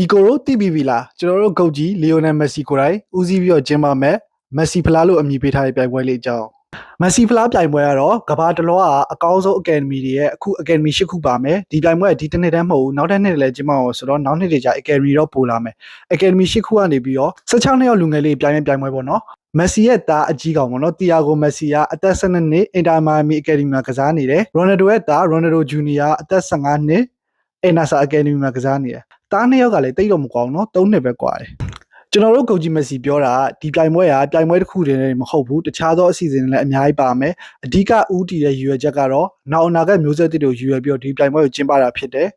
ညီကိုတို့သိပြီပြီလားကျွန်တော်တို့ဂုတ်ကြီးလီယိုနယ်မက်ဆီကိုယ်တိုင်ဦးစီးပြီးတော့ကျင်းပမဲ့မက်ဆီဖလားလို့အမည်ပေးထားတဲ့ပြိုင်ပွဲလေးအကြောင်းမက်ဆီဖလားပြိုင်ပွဲကတော့ကမ္ဘာတစ်လောကအကောင်းဆုံးအကယ်ဒမီတွေရဲ့အခုအကယ်ဒမီ၈ခုပါမယ်ဒီပြိုင်ပွဲကဒီတစ်နှစ်တည်းမဟုတ်ဘူးနောက်တစ်နှစ်လည်းကျင်းပအောင်ဆိုတော့နောက်နှစ်တွေကျအကယ်ဒမီတော့ပိုလာမယ်အကယ်ဒမီ၈ခုကနေပြီးတော့16နှစ်ရောက်လူငယ်လေးပြိုင်မဲ့ပြိုင်ပွဲပေါ့နော်မက်ဆီရဲ့သားအကြီးကောင်ပေါ့နော်တီယာဂိုမက်ဆီကအသက်12နှစ်အင်တာမိုင်မီအကယ်ဒမီမှာကစားနေတယ်ရိုနယ်ဒိုရဲ့သားရိုနယ်ဒိုဂျူနီယာအသက်15နှစ်အင်နာဆာအကယ်ဒမီမှာကစားနေတယ် တားနှစ်ယောက်ကလည်းတိတ်တော့မကွာဘူးเนาะ၃နှစ်ပဲကွာတယ်ကျွန်တော်တို့ဂုတ်ကြီးမက်ဆီပြောတာကဒီပြိုင်ပွဲကပြိုင်ပွဲတစ်ခုတည်းနဲ့မဟုတ်ဘူးတခြားသောအစီအစဉ်တွေလည်းအများကြီးပါမယ်အဓိကဦးတည်တဲ့ရည်ရွယ်ချက်ကတော့နောက်အနာဂတ်မျိုးဆက်သစ်တို့ရည်ရွယ်ပြီးတော့ဒီပြိုင်ပွဲကိုကျင်းပတာဖြစ်တယ်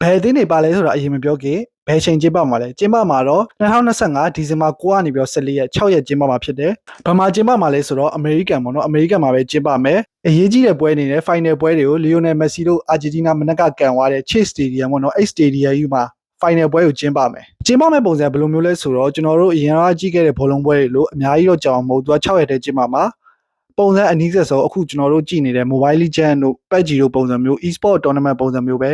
ဘယ်အသင်းတွေပါလဲဆိုတာအရင်မပြောခင်ဘယ်ချိန်ကျင်းပမှာလဲကျင်းပမှာတော့2025ဒီဇင်ဘာ9ကနေပြီးတော့14ရက်6ရက်ကျင်းပမှာဖြစ်တယ်။ဘာမှကျင်းပမှာလဲဆိုတော့အမေရိကန်ပေါ့နော်အမေရိကန်မှာပဲကျင်းပမယ်။အရေးကြီးတဲ့ပွဲအနေနဲ့ final ပွဲတွေကိုလီယိုနယ်မက်ဆီတို့အာဂျင်တီးနားမနက်ကကန်သွားတဲ့ Chase Stadium ပေါ့နော်အဲ့ Stadium ကြီးမှာ final ပွဲကိုကျင်းပမယ်။ကျင်းပမယ့်ပုံစံဘယ်လိုမျိုးလဲဆိုတော့ကျွန်တော်တို့အရင်ကကြည့်ခဲ့တဲ့ဘောလုံးပွဲတွေလို့အများကြီးတော့ကြောင်မဟုတ်သူက6ရက်တည်းကျင်းပမှာပုံစံအနည်းဆက်ဆုံးအခုကျွန်တော်တို့ကြည့်နေတဲ့ Mobile Legends တို့ PUBG တို့ပုံစံမျိုး e-sport tournament ပုံစံမျိုးပဲ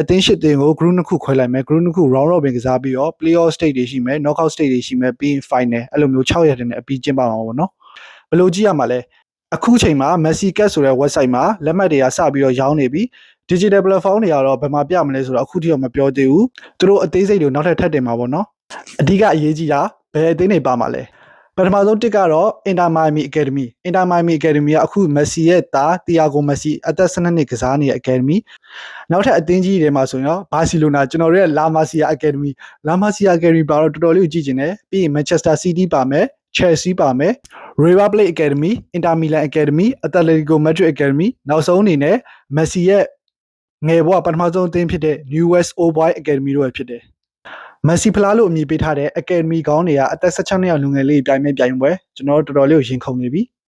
အသင်းရှစ်တင်းကို group နှစ်ခုခွဲလိုက်မယ် group နှစ်ခု round robin ကစားပြီးတော့ playoff stage တွေရှိမယ် knockout stage တွေရှိမယ်ပြီးရင် final အဲ့လိုမျိုး6ရက်တည်းနဲ့အပြီးကျင်းပမှာပေါ့နော်ဘယ်လိုကြည့်ရမှာလဲအခုချိန်မှာ Messi Cat ဆိုတဲ့ website မှာလက်မှတ်တွေကစပြီးတော့ရောင်းနေပြီ digital platform တွေကတော့ဘယ်မှာပြမလဲဆိုတော့အခုထိတော့မပြောသေးဘူးသူတို့အသေးစိတ်တွေနောက်ထပ်ထပ်တင်မှာပေါ့နော်အဓိကအရေးကြီးတာဘယ်အသင်းတွေပါမှာလဲပထမဆုံးတစ်ကတော့ Inter Miami Academy Inter Miami Academy ကအခု Messi ရဲ့သား Thiago Messi အသက်12နှစ်ကစားနေတဲ့ Academy နောက်ထပ်အသင်းကြီးတွေမှာဆိုရင်တော့ဘာစီလိုနာကျွန်တော်တို့ရဲ့ La Masia Academy La Masia Academy ပါတော့တော်တော်လေးကိုကြည့်ကျင်တယ်ပြီးရင် Manchester City ပါမယ် Chelsea ပါမယ် River Plate Academy Inter Milan Academy Atletico Madrid Academy နောက်ဆုံးအနေနဲ့ Messi ရဲ့ ငယ်ဘဝပထမဆုံးအသင်းဖြစ်တဲ့ New West Old Boy Academy တို့ပဲဖြစ်တယ်မက်ဆီဖလားလို့အမည်ပေးထားတဲ့ Academy ကောင်းတွေကအသက်16နှစ်အောက်လူငယ်လေးပြိုင်မဲ့ပြိုင်ပွဲကျွန်တော်တို့တော်တော်လေးကိုရင်ခုန်နေပြီ